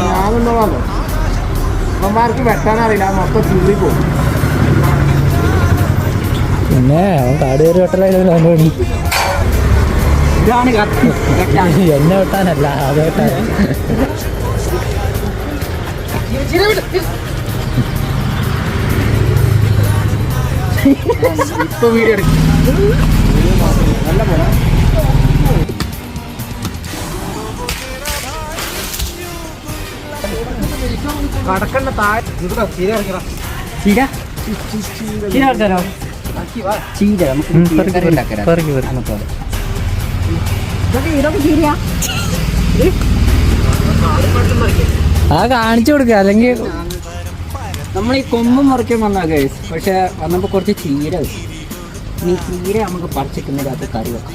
ഞാനെന്നുള്ളതോ അമ്മമാർക്ക് വെട്ടാനറിയില്ല മൊത്തം ചീറി പോകും. പിന്നെ അവൻ കാട് കയറി വെട്ടലായിരുന്നു അവന്റെ വേണ്ടി. എന്നെ വെട്ടാനല്ല അത് വെട്ടാൻ. ഇപ്പൊ വീഡിയോ എടുക്കും. നല്ല പോലെ. കടക്കണ്ട താഴെ. ഇവിടെ തീരെ ഇറങ്ങിടാം ചീര ചീര എടുത്തരോ ചീര നമുക്ക് ചീരക്കറി ഉണ്ടാക്കാം പറക്കി പറക്കി ഇതൊക്കെ ഇതൊക്കെ ചീരയാ ആ കാണിച്ചു കൊടുക്കുക അല്ലെങ്കിൽ നമ്മൾ ഈ കൊമ്പ് മുറിക്കാൻ വന്നാ കേസ് പക്ഷെ വന്നപ്പോൾ കുറച്ച് ചീര. ഇനി ചീര നമുക്ക് പറിച്ചിട്ടുണ്ടെങ്കിൽ അത് കറി വെക്കാം.